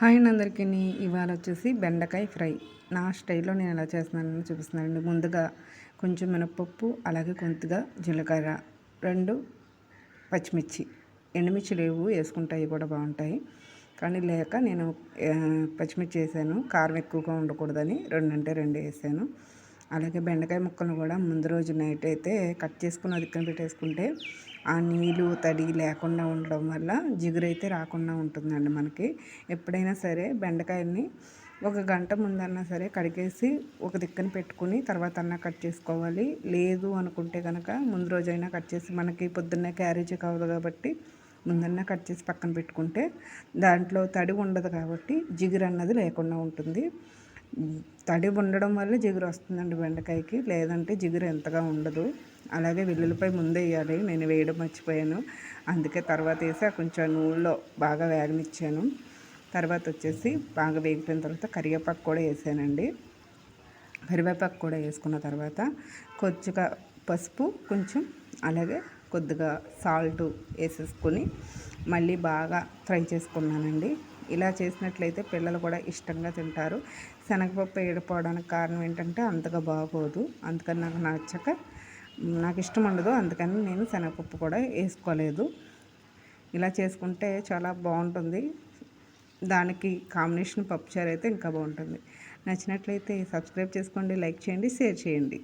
Hi అండి అందరికీ. ఇవాళ వచ్చేసి బెండకాయ ఫ్రై. నా స్టైల్లో నేను ఎలా చేస్తున్నానని చూపిస్తున్నానండి. ముందుగా కొంచెం మినపప్పు అలాగే కొంతగా జీలకర్ర. రెండు పచ్చిమిర్చి. ఎండుమిర్చి లేవు వేసుకుంటాయి కూడా బాగుంటాయి. కానీ లేక నేను పచ్చిమిర్చి వేసాను. కారం ఎక్కువగా ఉండకూడదని రెండు అంటే రెండు వేసాను. అలాగే బెండకాయ ముక్కలు కూడా ముందు రోజు నైట్ అయితే కట్ చేసుకుని అదిక్కన పెట్టేసుకుంటే ఆ నీళ్ళు తడి లేకుండా ఉండడం వల్ల జిగురు అయితే రాకుండా ఉంటుందండి మనకి. ఎప్పుడైనా సరే బెండకాయని ఒక గంట ముందన్నా సరే కడిగేసి ఒక దిక్కన పెట్టుకుని తర్వాత అన్నా కట్ చేసుకోవాలి. లేదు అనుకుంటే కనుక ముందు రోజైనా కట్ చేసి మనకి పొద్దున్నే క్యారేజీ కావదు కాబట్టి ముందన్నా కట్ చేసి పక్కన పెట్టుకుంటే దాంట్లో తడి ఉండదు కాబట్టి జిగురు అన్నది లేకుండా ఉంటుంది. తడి ఉండడం వల్ల జిగురు వస్తుందండి బెండకాయకి. లేదంటే జిగురు ఎంతగా ఉండదు. అలాగే వెల్లుల్లిపై ముందే వేయాలి. నేను వేయడం మర్చిపోయాను. అందుకే తర్వాత వేసి కొంచెం నూనెలో బాగా వేగనిచ్చాను. తర్వాత వచ్చేసి బాగా వేగిపోయిన తర్వాత కరివేపాకు కూడా వేసానండి. కరివేపాకు కూడా వేసుకున్న తర్వాత కొద్దిగా పసుపు కొంచెం అలాగే కొద్దిగా సాల్ట్ వేసేసుకొని మళ్ళీ బాగా ఫ్రై చేసుకున్నానండి. ఇలా చేసినట్లయితే పిల్లలు కూడా ఇష్టంగా తింటారు. శనగపప్పు వేయకపోవడానికి కారణం ఏంటంటే అంతగా బాగోదు. అందుకని నాకు నచ్చక నాకు ఇష్టం ఉండదు. అందుకని నేను శనగపప్పు కూడా వేసుకోలేదు. ఇలా చేసుకుంటే చాలా బాగుంటుంది. దానికి కాంబినేషన్ పప్పుచారు అయితే ఇంకా బాగుంటుంది. నచ్చినట్లయితే సబ్స్క్రైబ్ చేసుకోండి లైక్ చేయండి షేర్ చేయండి.